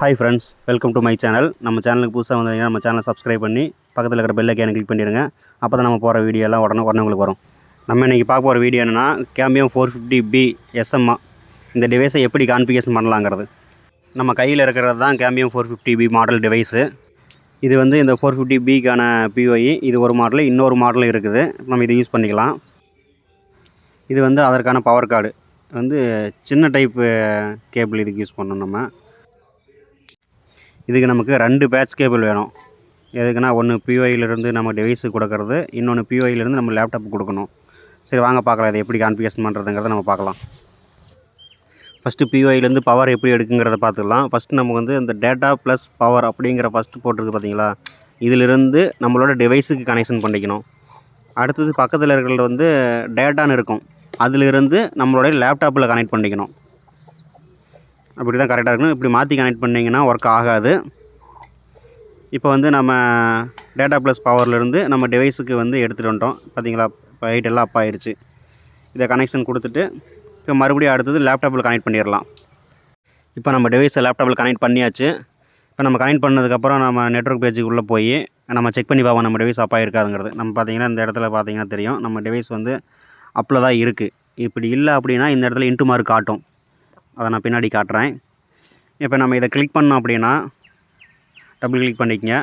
Hi friends welcome to my channel நம்ம சேனலுக்கு புதுசாக வந்தீங்கன்னா நம்ம சேனலை சப்ஸ்கிரைப் பண்ணி பக்கத்தில் இருக்கிற பெல் ஐக்கானை கிளிக் பண்ணிடுங்க. அப்போ தான் நம்ம போகிற வீடியோ எல்லாம் உடனே உடனே உங்களுக்கு வரும். நம்ம இன்றைக்கி பார்க்க போகிற வீடியோ என்னென்னா கேம்பியம் ஃபோர் ஃபிஃப்டி பி எஸ்எம்ஆ இந்த டிவைஸை எப்படி கான்ஃபிகேஷன் பண்ணலாங்கிறது. நம்ம கையில் இருக்கிறது தான் Cambium four fifty B model device இது வந்து இந்த ஃபோர் ஃபிஃப்டி பிக்கான பிஓஇ இது ஒரு மாடல் இன்னொரு மாடல் இருக்குது. நம்ம இதை யூஸ் பண்ணிக்கலாம். இது வந்து அதற்கான பவர் கார்டு வந்து சின்ன டைப்பு கேபிள் இதுக்கு யூஸ் பண்ணணும் நம்ம. இதுக்கு நமக்கு ரெண்டு பேட்ச் கேபிள் வேணும். எதுக்குன்னா ஒன்று பிஓஐலேருந்து நம்ம டிவைஸுக்கு கொடுக்கறது இன்னொன்று பிஓஐலேருந்து நம்ம லேப்டாப் கொடுக்கணும். சரி வாங்க பார்க்கலாம் இதை எப்படி கான்ஃபிகேஷன் பண்ணுறதுங்கிறத நம்ம பார்க்கலாம். ஃபஸ்ட்டு பிஓஐலேருந்து பவர் எப்படி எடுக்குங்கிறத பார்த்துக்கலாம். ஃபஸ்ட்டு நமக்கு வந்து இந்த டேட்டா ப்ளஸ் பவர் அப்படிங்கிற ஃபஸ்ட்டு போட்டிருக்கு பார்த்தீங்களா? இதிலிருந்து நம்மளோட டிவைஸுக்கு கனெக்ஷன் பண்ணிக்கணும். அடுத்தது பக்கத்தில் இருக்கிறது வந்து டேட்டான்னு இருக்கும். அதிலிருந்து நம்மளுடைய லேப்டாப்பில் கனெக்ட் பண்ணிக்கணும். அப்படி தான் கரெக்டாக இருக்கணும். இப்படி மாற்றி கனெக்ட் பண்ணிங்கன்னா ஒர்க் ஆகாது. இப்போ வந்து நம்ம டேட்டா ப்ளஸ் பவர்லேருந்து நம்ம டிவைஸுக்கு வந்து எடுத்துகிட்டு வந்துட்டோம். பார்த்தீங்களா? லைட் எல்லாம் அப் ஆயிடுச்சு இதை கனெக்ஷன் கொடுத்துட்டு இப்போ மறுபடியும் அடுத்தது லேப்டாப்பில் கனெக்ட் பண்ணிடலாம். இப்போ நம்ம டிவைஸை லேப்டாப்பில் கனெக்ட் பண்ணியாச்சு. இப்போ நம்ம கனெக்ட் பண்ணதுக்கப்புறம் நம்ம நெட்ஒர்க் பேஜுக்குள்ளே போய் நம்ம செக் பண்ணி பார்ப்போம் நம்ம டிவைஸ் அப்பாக இருக்காதுங்கிறது நம்ம பார்த்தீங்கன்னா இந்த இடத்துல பார்த்தீங்கன்னா தெரியும். நம்ம டிவைஸ் வந்து அப்பில் தான் இருக்குது இப்படி இல்லை அப்படின்னா இந்த இடத்துல இன்ட்டு மார்க் காட்டும். அதை நான் பின்னாடி காட்டுறேன். இப்போ நம்ம இதை கிளிக் பண்ணோம் அப்படின்னா டபுள் கிளிக் பண்ணிக்கங்க.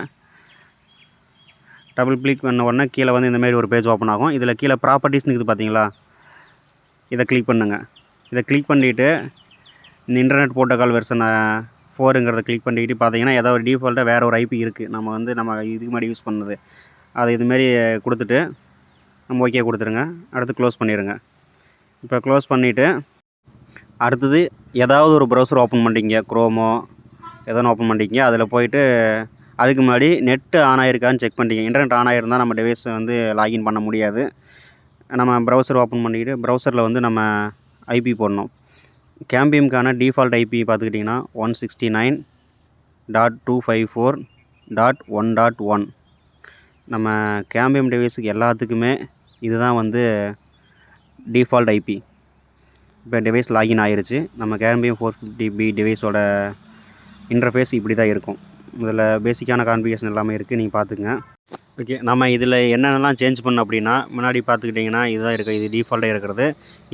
டபுள் கிளிக் பண்ண உடனே கீழே வந்து இந்தமாரி ஒரு பேஜ் ஓப்பன் ஆகும். இதில் கீழே ப்ராப்பர்ட்டிஸ்னு இருக்குது பார்த்தீங்களா? இதை கிளிக் பண்ணுங்கள் இதை கிளிக் பண்ணிவிட்டு இந்த இன்டர்நெட் போட்டோக்கால் வெர்ஷன் ஃபோருங்கிறத கிளிக் பண்ணிக்கிட்டு பார்த்தீங்கன்னா ஏதோ ஒரு டிஃபால்ட்டாக வேறு ஒரு ஐபி இருக்குது நம்ம வந்து நம்ம இதுக்கு முன்னாடி யூஸ் பண்ணது. அதை இதுமாரி கொடுத்துட்டு நம்ம ஓகே கொடுத்துருங்க. அடுத்து க்ளோஸ் பண்ணிடுங்க இப்போ க்ளோஸ் பண்ணிவிட்டு அடுத்தது ஏதாவது ஒரு ப்ரௌசர் ஓப்பன் பண்ணிட்டீங்க க்ரோமோ எதனா ஒன்று ஓப்பன் பண்ணிட்டீங்க அதில் போயிட்டு அதுக்கு முன்னாடி நெட்டு ஆன் ஆகிருக்கான்னு செக் பண்ணிட்டீங்க. இன்டர்நெட் ஆன் ஆகிருந்தால் நம்ம டிவைஸ் வந்து லாகின் பண்ண முடியாது. நம்ம ப்ரௌசர் ஓப்பன் பண்ணிக்கிட்டு ப்ரௌசரில் வந்து நம்ம ஐபி போடணும். கேம்பியம்க்கான டிஃபால்ட் ஐபி பார்த்துக்கிட்டிங்கன்னா one sixty nine dot two five four dot one dot one நம்ம கேம்பியம் டிவைஸுக்கு எல்லாத்துக்குமே இதுதான் வந்து டிஃபால்ட் ஐபி இப்போ டிவைஸ் லாகின் ஆயிடுச்சு நம்ம கேம்பியம் ஃபோர் ஃபிஃப்டி பி டிவைஸோட இன்டர்ஃபேஸ் இப்படி தான் இருக்கும். இதில் பேசிக்கான கான்ஃபிகேஷன் எல்லாமே இருக்குது நீங்கள் பார்த்துங்க ஓகே நம்ம இதில் என்னென்னலாம் சேஞ்ச் பண்ணோம் அப்படின்னா முன்னாடி பார்த்துக்கிட்டிங்கன்னா இதுதான் இருக்குது இது டிஃபால்ட்டாக இருக்கிறது.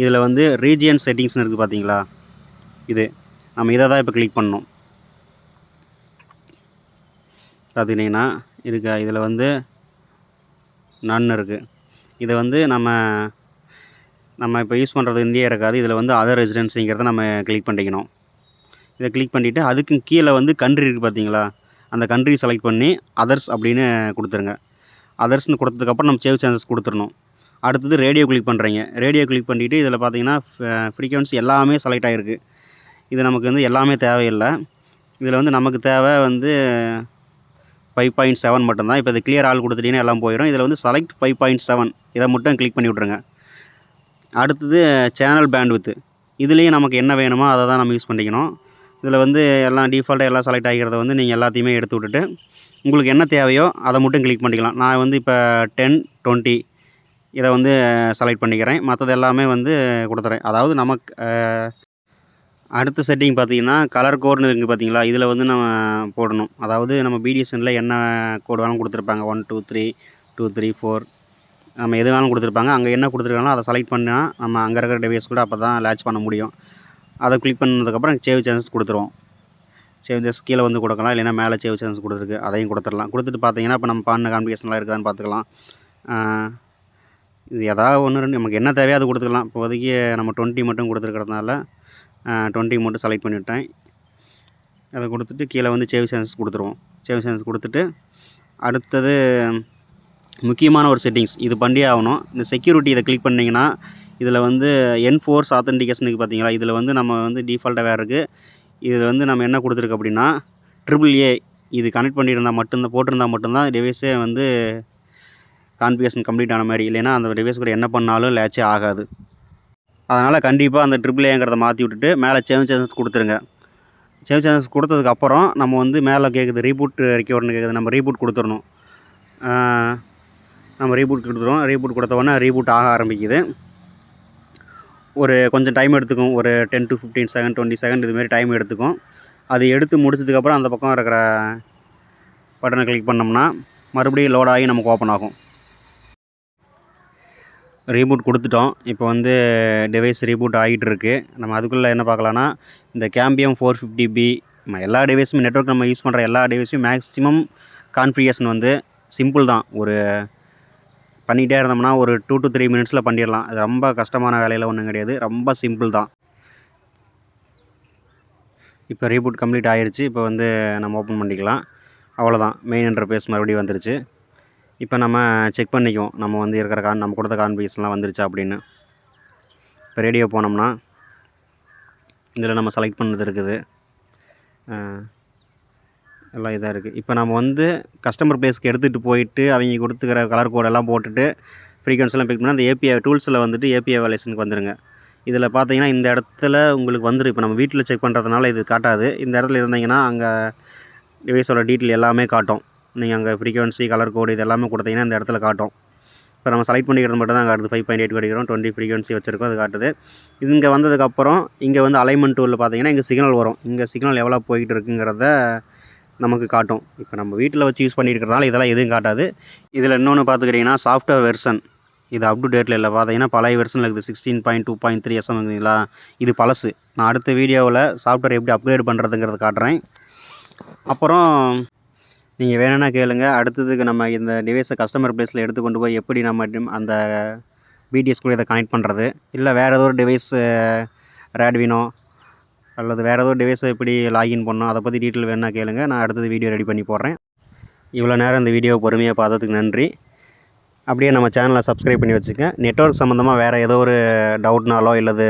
இதில் வந்து ரீஜியன் செட்டிங்ஸ்னு இருக்குது பார்த்தீங்களா? இது. நம்ம இதை தான் இப்போ கிளிக் பண்ணோம் பார்த்துக்கிட்டிங்கன்னா இருக்கா? இதில் வந்து நன் இருக்குது இதை வந்து நம்ம நம்ம இப்போ யூஸ் பண்ணுறது இந்தியா இருக்காது. இதில் வந்து அதர் ரெசிடென்சிங்கிறத நம்ம கிளிக் பண்ணிக்கணும். இதை கிளிக் பண்ணிவிட்டு அதுக்கு கீழே வந்து கண்ட்ரி இருக்குது பார்த்தீங்களா? அந்த கண்ட்ரி செலக்ட் பண்ணி அதர்ஸ் அப்படின்னு கொடுத்துருங்க. அதர்ஸ்னு கொடுத்ததுக்கப்புறம் நம்ம சேவ் சான்சஸ் கொடுத்துடணும். அடுத்தது ரேடியோ கிளிக் பண்ணுறீங்க ரேடியோ கிளிக் பண்ணிவிட்டு இதில் பார்த்தீங்கன்னா ஃப்ரீக்வன்சி எல்லாமே செலக்ட் ஆகிருக்கு இது நமக்கு வந்து எல்லாமே தேவையில்லை. இதில் வந்து நமக்கு தேவை வந்து ஃபைவ் பாயிண்ட் செவன் மட்டும்தான். இப்போ இது கிளியர் ஆள் கொடுத்துட்டீங்கன்னா எல்லாம் போயிடும். இதில் வந்து செலக்ட் ஃபைவ் பாயிண்ட் செவன் இதை மட்டும் கிளிக் பண்ணி விட்ருங்க அடுத்தது சேனல் பேண்ட்வித்து இதுலேயும் நமக்கு என்ன வேணுமோ அதை தான் நம்ம யூஸ் பண்ணிக்கணும். இதில் வந்து எல்லாம் டிஃபால்ட்டாக எல்லாம் செலக்ட் ஆகிறத வந்து நீங்கள் எல்லாத்தையுமே எடுத்து விட்டுட்டு உங்களுக்கு என்ன தேவையோ அதை மட்டும் கிளிக் பண்ணிக்கலாம். நான் வந்து இப்போ டென் டுவெண்ட்டி இதை வந்து செலக்ட் பண்ணிக்கிறேன். மற்றது எல்லாமே வந்து கொடுத்துறேன். அதாவது நமக்கு அடுத்த செட்டிங் பார்த்தீங்கன்னா கலர் கோடுன்னு இருக்குது பார்த்தீங்களா? இதில் வந்து நம்ம போடணும். அதாவது நம்ம பிடிஎஸ்எனில் என்ன கோடு வேணாலும் கொடுத்துருப்பாங்க. One two three two three four நம்ம எது வேணாலும் கொடுத்துருப்பாங்க. அங்கே என்ன கொடுத்துருக்காங்களோ அதை செலக்ட் பண்ணால் நம்ம அங்கே இருக்கிற டிவைஸ் கூட அப்போ தான் லேட்ச் பண்ண முடியும். அதை கிளிக் பண்ணதுக்கப்புறம் சேவ் சான்ஸ் கொடுத்துருவோம். சேவ் சான்ஸ் கீழே வந்து கொடுக்கலாம். இல்லைன்னா மேலே சேவ் சான்ஸ் கொடுத்துருக்கு. அதையும் கொடுத்துடலாம். கொடுத்துட்டு பார்த்தீங்கன்னா இப்போ நம்ம பண்ண கான்ஃபிகேஷன்லாம் இருக்குதான்னு பார்த்துக்கலாம். இது ஏதாவது ஒன்று ரெண்டு நமக்கு என்ன தேவையோ அது கொடுத்துக்கலாம். இப்போதைக்கு நம்ம டுவெண்ட்டி மட்டும் கொடுத்துருக்கிறதுனால டுவெண்ட்டி மட்டும் செலக்ட் பண்ணிவிட்டேன். அதை கொடுத்துட்டு கீழே வந்து சேவ் சான்ஸ் கொடுத்துருவோம். சேவ் சான்ஸ் கொடுத்துட்டு அடுத்தது முக்கியமான ஒரு செட்டிங்ஸ் இது பண்ணியே ஆகணும். இந்த செக்யூரிட்டி இதை கிளிக் பண்ணிங்கன்னா இதில் வந்து என்ஃபோர்ஸ் ஆத்தென்டிகேஷனுக்கு பார்த்தீங்களா இதில் வந்து நம்ம வந்து டிஃபால்ட்டாக வேறு இருக்குது இதில் வந்து நம்ம என்ன கொடுத்துருக்கு அப்படின்னா ட்ரிபிள் ஏ இது கனெக்ட் பண்ணியிருந்தால் மட்டும்தான் போட்டிருந்தால் மட்டும்தான் டிவைஸே வந்து கான்ஃபிகேஷன் கம்ப்ளீட் ஆன மாதிரி. இல்லைன்னா அந்த டிவைஸ் கூட என்ன பண்ணாலும் லேச்சே ஆகாது. அதனால் கண்டிப்பாக அந்த ட்ரிபிள் ஏங்கிறத மாற்றி விட்டுட்டு மேலே சேவ் சேஞ்சஸ் கொடுத்துருங்க. சேவ் சேஞ்சஸ் கொடுத்ததுக்கப்புறம் நம்ம வந்து மேலே கேட்குது ரீபூட் ரெக்யூர்னு கேட்குது நம்ம ரீபூட் கொடுத்துடணும் நம்ம ரீபூட் கொடுத்துருவோம். ரீபூட் கொடுத்த ரீபூட் ஆக ஆரம்பிக்குது. ஒரு கொஞ்சம் டைம் எடுத்துக்கும். ஒரு ten to fifteen second twenty second இதுமாரி டைம் எடுத்துக்கும். அது எடுத்து முடிச்சதுக்கப்புறம் அந்த பக்கம் இருக்கிற பட்டனை கிளிக் பண்ணோம்னா மறுபடியும் லோட் ஆகி நமக்கு ஓப்பன் ஆகும். ரீபூட் கொடுத்துட்டோம். இப்போ வந்து டிவைஸ் ரீபூட் ஆகிட்டு இருக்குது நம்ம அதுக்குள்ளே என்ன பார்க்கலான்னா இந்த கேம்பியம் ஃபோர் ஃபிஃப்டி பி நம்ம எல்லா டிவைஸுமே நெட்ஒர்க் நம்ம யூஸ் பண்ணுற எல்லா டிவைஸும் மேக்ஸிமம் கான்ஃபிகேஷன் வந்து சிம்பிள் தான். ஒரு பண்ணிகிட்டே இருந்தோம்னா ஒரு டூ டு த்ரீ மினிட்ஸில் பண்ணிடலாம். அது ரொம்ப கஷ்டமான வேலையில் ஒன்றும் கிடையாது. ரொம்ப சிம்பிள் தான். இப்போ ரீபூட் கம்ப்ளீட் ஆகிருச்சு இப்போ வந்து நம்ம ஓப்பன் பண்ணிக்கலாம். அவ்வளோதான் மெயின் இன்டர்ஃபேஸ் மறுபடியும் வந்துருச்சு. இப்போ நம்ம செக் பண்ணிக்குவோம். நம்ம வந்து இருக்கிற கான் நம்ம கொடுத்த கான்ஃபிகேஷன்லாம் வந்துருச்சா அப்படின்னு. இப்போ ரேடியோ போனோம்னா இதில் நம்ம செலக்ட் பண்ணது இருக்குது. எல்லாம் இதாக இருக்குது இப்போ நம்ம வந்து கஸ்டமர் பிளேஸ்க்கு எடுத்துகிட்டு போயிட்டு அவங்க கொடுத்துக்கிற கலர் கோடெல்லாம் போட்டுட்டு ஃப்ரீக்வன்சிலாம் பிக் பண்ணால் அந்த ஏபிஐ டூல்ஸில் வந்துட்டு ஏபிஐ வேலேஷனுக்கு வந்துடுங்க இதில் பார்த்தீங்கன்னா இந்த இடத்துல உங்களுக்கு வந்துடும் இப்போ நம்ம வீட்டில் செக் பண்ணுறதுனால இது காட்டாது. இந்த இடத்துல இருந்தீங்கன்னா அங்கே டிவைஸோட டீட்டெயில் எல்லாமே காட்டும். நீங்கள் அங்கே ஃப்ரீக்வன்சி கலர் கோடு இது எல்லாமே கொடுத்தீங்கன்னா இந்த இடத்துல காட்டும். இப்போ நம்ம செலக்ட் பண்ணிக்கிறது மட்டும் தான் காட்டுது ஃபைவ் பாயிண்ட் எயிட் கிடைக்கிறோம் டுவெண்ட்டி ஃப்ரீக்வன்சி வச்சிருக்கோம் அது காட்டுது. இங்கே வந்ததுக்கப்புறம் இங்கே வந்து அலைமெண்ட் டூலில் பார்த்தீங்கன்னா இங்கே சிக்னல் வரும். இங்கே சிக்னல் எவ்வளோ போயிட்டு இருக்குங்கிறத நமக்கு காட்டும். இப்போ நம்ம வீட்டில் வச்சு யூஸ் பண்ணியிருக்கிறதுனால இதெல்லாம் எதுவும் காட்டாது. இதில் இன்னொன்று பார்த்துக்கிட்டிங்கன்னா சாஃப்ட்வேர் வெர்ஷன் இது அப் டு டேட்டில் இல்லை. பார்த்தீங்கன்னா பழைய வெர்ஷனில் இருக்குது. Sixteen point two point three SM இருக்குதுங்களா இது பழசு. நான் அடுத்த வீடியோவில் சாஃப்ட்வேர் எப்படி அப்கிரேட் பண்ணுறதுங்கிறத காட்டுறேன். அப்புறம் நீங்கள் வேணும்னா கேளுங்க. அடுத்ததுக்கு நம்ம இந்த டிவைஸை கஸ்டமர் ப்ளேஸில் எடுத்து கொண்டு போய் எப்படி நம்ம அந்த பிடிஎஸ் கூட இதை கனெக்ட் பண்ணுறது இல்லை வேறு ஏதோ ஒரு டிவைஸ் ரேட்வினோ அல்லது வேறு ஏதோ டிவைஸை எப்படி லாகின் பண்ணோம் அதை பற்றி டீட்டெயில் வேணா கேளுங்க. நான் அடுத்தது வீடியோ ரெடி பண்ணி போடுறேன். இவ்வளோ நேரம் இந்த வீடியோ பொறுமையாக பார்த்ததுக்கு நன்றி. அப்படியே நம்ம சேனலை சப்ஸ்கிரைப் பண்ணி வச்சுக்க நெட்வொர்க் சம்மந்தமாக வேறு ஏதோ ஒரு டவுட்னாலோ இல்லது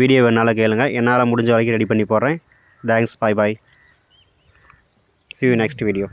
வீடியோ வேணாலும் கேளுங்க. என்னால் முடிஞ்ச வரைக்கும் ரெடி பண்ணி போடுறேன். Thanks bye bye see you next video